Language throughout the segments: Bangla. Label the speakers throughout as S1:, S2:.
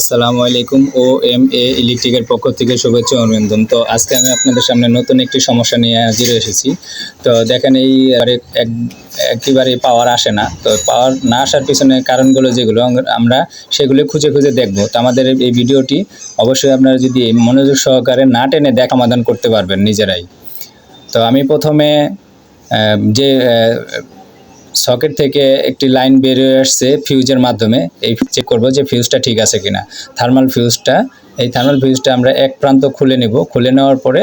S1: আসসালামু আলাইকুম ও এম এ ইলেকট্রিকের পক্ষ থেকে শুভেচ্ছা অভিনন্দন। তো আজকে আমি আপনাদের সামনে নতুন একটি সমস্যা নিয়ে হাজির এসেছি। তো দেখেন এই একেবারে পাওয়ার আসে না। তো পাওয়ার না আসার পিছনে কারণগুলো যেগুলো আমরা সেগুলো খুঁজে খুঁজে দেখব। তো আমাদের এই ভিডিওটি অবশ্যই আপনারা যদি মনোযোগ সহকারে না টেনে দেখ সমাধান করতে পারবেন নিজেরাই। তো আমি প্রথমে যে সকেট থেকে একটি লাইন বেরিয়ে আসছে ফিউজের মাধ্যমে। এই চেক করব যে ফিউজটা ঠিক আছে কিনা। থার্মাল ফিউজটা এই থার্মাল ফিউজটা আমরা এক প্রান্ত খুলে নেব। খুলে নেওয়ার পরে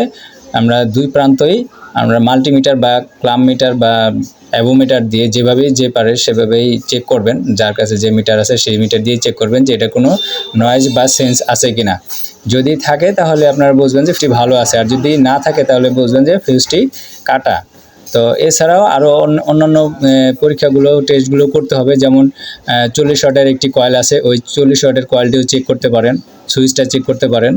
S1: আমরা দুই প্রান্তই আমরা মাল্টিমিটার বা ক্লাম মিটার বা অ্যাভোমিটার দিয়ে যেভাবেই যে পারে সেভাবেই চেক করবেন। যার কাছে যে মিটার আছে সেই মিটার দিয়ে চেক করবেন যে এটা কোনো নয়েজ বা সেন্স আছে কিনা। যদি থাকে তাহলে আপনারা বুঝবেন যে ফিউজটি ভালো আছে। আর যদি না থাকে তাহলে বুঝবেন যে ফিউজটি কাটা। তো এছাড়াও আরও অন্যান্য পরীক্ষাগুলো টেস্টগুলো করতে হবে। যেমন চল্লিশ ওয়াটের একটি কয়েল আছে। ওই চল্লিশ ওয়াটের কয়েলটিও চেক করতে পারেন সুইচটা চেক করতে পারেন।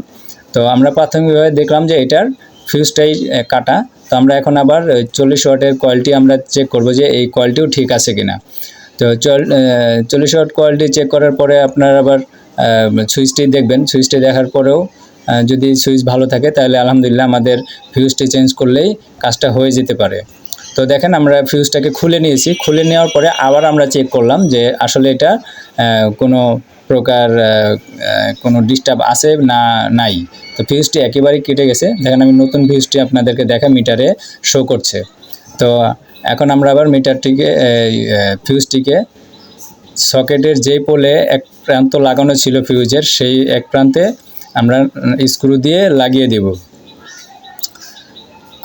S1: তো আমরা প্রাথমিকভাবে দেখলাম যে এটার ফিউজটাই কাটা। তো আমরা এখন আবার চল্লিশ ওয়াটের কয়েলটি আমরা চেক করব যে এই কয়েলটিও ঠিক আছে কিনা। তো চল চল্লিশ ওয়াট কোয়ালিটি চেক করার পরে আপনার আবার সুইচটি দেখবেন। সুইচটি দেখার পরেও যদি সুইচ ভালো থাকে, তাহলে আলহামদুলিল্লাহ আমাদের ফিউজটি চেঞ্জ করলেই কাজটা হয়ে যেতে পারে। তো দেখেন আমরা ফিউজটাকে খুলে নিয়েছি। খুলে নেওয়ার পরে আবার আমরা চেক করলাম যে আসলে এটা কোনো প্রকার কোনো ডিস্টার্ব আছে না নাই। তো ফিউজটি একেবারেই কেটে গেছে। দেখেন আমি নতুন ফিউজটি আপনাদেরকে দেখা মিটারে শো করছে। তো এখন আমরা আবার মিটারটিকে ফিউজটিকে সকেটের যেই পোলে এক প্রান্ত লাগানো ছিল ফিউজের সেই এক প্রান্তে আমরা স্ক্রু দিয়ে লাগিয়ে দেব।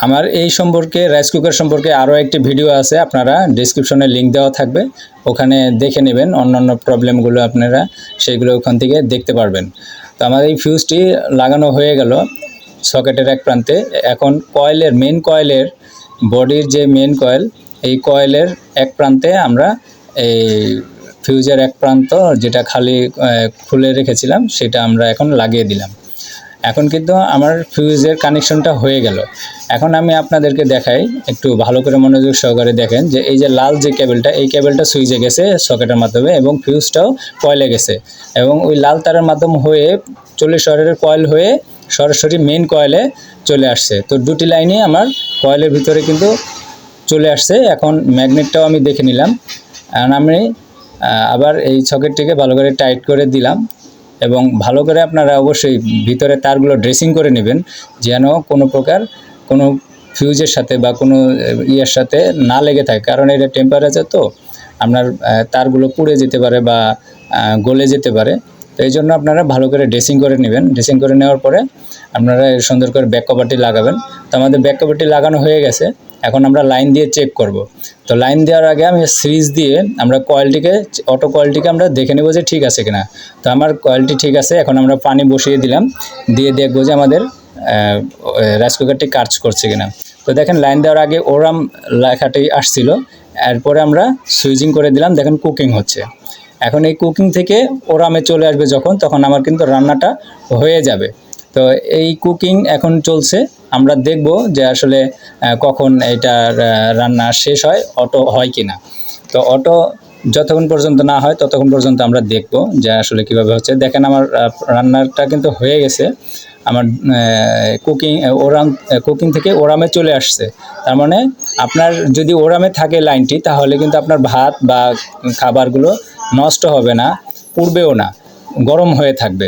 S1: আমার এই সম্পর্কে রাইস কুকার সম্পর্কে আরও একটি ভিডিও আছে, আপনারা ডিসক্রিপশনে লিঙ্ক দেওয়া থাকবে। ওখানে দেখে নেবেন অন্যান্য প্রবলেমগুলো আপনারা সেইগুলো ওখান থেকে দেখতে পারবেন। তো আমার এই ফিউজটি লাগানো হয়ে গেল সকেটের এক প্রান্তে। এখন কয়েলের মেন কয়েলের বডির যে মেন কয়েল এই কয়েলের এক প্রান্তে আমরা এই ফিউজের এক প্রান্ত যেটা খালি খুলে রেখেছিলাম, সেটা আমরা এখন লাগিয়ে দিলাম। এখন কিন্তু আমার ফিউজের কানেকশনটা হয়ে গেল। এখন আমি আপনাদেরকে দেখাই, একটু ভালো করে মনোযোগ সহকারে দেখেন যে এই যে লাল যে কেবলটা এই কেবলটা সুইচে গেছে সকেটের মাধ্যমে এবং ফিউজটাও কয়েলে গেছে। এবং ওই লাল তারের মাধ্যম হয়ে চল্লিশ ওয়াটের কয়েল হয়ে সরাসরি মেন কয়েলে চলে আসছে। তো দুটি লাইনই আমার কয়েলের ভিতরে কিন্তু চলে আসছে। এখন ম্যাগনেটটাও আমি দেখে নিলাম। এখন আমি আবার এই সকেটটিকে ভালো করে টাইট করে দিলাম। এবং ভালো করে আপনারা অবশ্যই ভিতরে তারগুলো ড্রেসিং করে নেবেন, যেন কোনো প্রকার কোনো ফিউজের সাথে বা কোনো ইয়ের সাথে না লেগে থাকে। কারণ এটা টেম্পারেচার তো, আপনার তারগুলো পুড়ে যেতে পারে বা গলে যেতে পারে। তো এই জন্য আপনারা ভালো করে ড্রেসিং করে নেবেন। ড্রেসিং করে নেওয়ার পরে আপনারা সুন্দর করে ব্যাক কভারটি লাগাবেন। তো আমাদের ব্যাক কভারটি লাগানো হয়ে গেছে। এখন আমরা লাইন দিয়ে চেক করব। তো লাইন দেওয়ার আগে আমি সুইচ দিয়ে আমরা কয়েলটিকে অটো কয়েলটিকে আমরা দেখে নেব যে ঠিক আছে কিনা। তো আমার কয়েলটি ঠিক আছে, এখন আমরা পানি বসিয়ে দিলাম। দিয়ে দেখব যে আমাদের রাইস কুকারটি কাজ করছে কিনা। তো দেখেন লাইন দেওয়ার আগে ওরাম লেখাটি আসছিল। এরপরে আমরা সুইচিং করে দিলাম, দেখেন কুকিং হচ্ছে। এখন এই কুকিং থেকে ওরামে চলে আসবে যখন, তখন আমার কিন্তু রান্নাটা হয়ে যাবে। তো এই কুকিং এখন চলছে। আমরা দেখব যে আসলে কখন এটার রান্না শেষ হয়, অটো হয় কি না তো অটো যতক্ষণ পর্যন্ত না হয়, ততক্ষণ পর্যন্ত আমরা দেখব যে আসলে কীভাবে হচ্ছে। দেখেন আমার রান্নাটা কিন্তু হয়ে গেছে। আমার কুকিং ওরাম কুকিং থেকে ওরামে চলে আসছে। তার মানে আপনার যদি ওরামে থাকে লাইনটি, তাহলে কিন্তু আপনার ভাত বা খাবারগুলো নষ্ট হবে না, পুড়বেও না, গরম হয়ে থাকবে।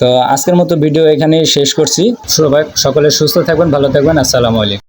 S1: তো আজকের মতো ভিডিও এখানেই শেষ করছি। সবাই সকলে সুস্থ থাকবেন, ভালো থাকবেন। আসসালামু আলাইকুম।